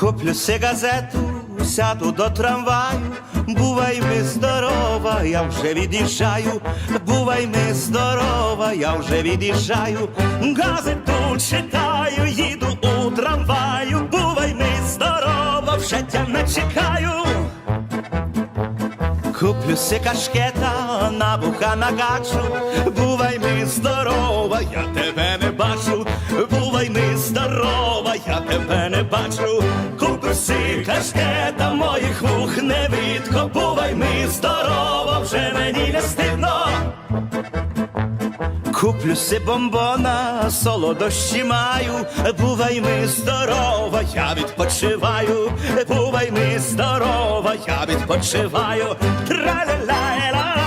Куплю си газету, сяду до трамваю, бувай ми здорова, я вже від'їжджаю, бувай ми здорова, я вже від'їжджаю, газету читаю, їду у трамваю, бувай ми здорова, вже тя не чекаю. Куплю си кашкета, на вуха нагачу, бувай ми здорова, я тебе здорова, я тебе не бачу, куплю си кашкета, моїх вух не видко, бувай ми здорова, вже мені не стидно. Куплю си бомбона, солодощі маю, бувай ми здорова, я відпочиваю, бувай ми здорова, я відпочиваю. Тра-ля-ля-ля-ля,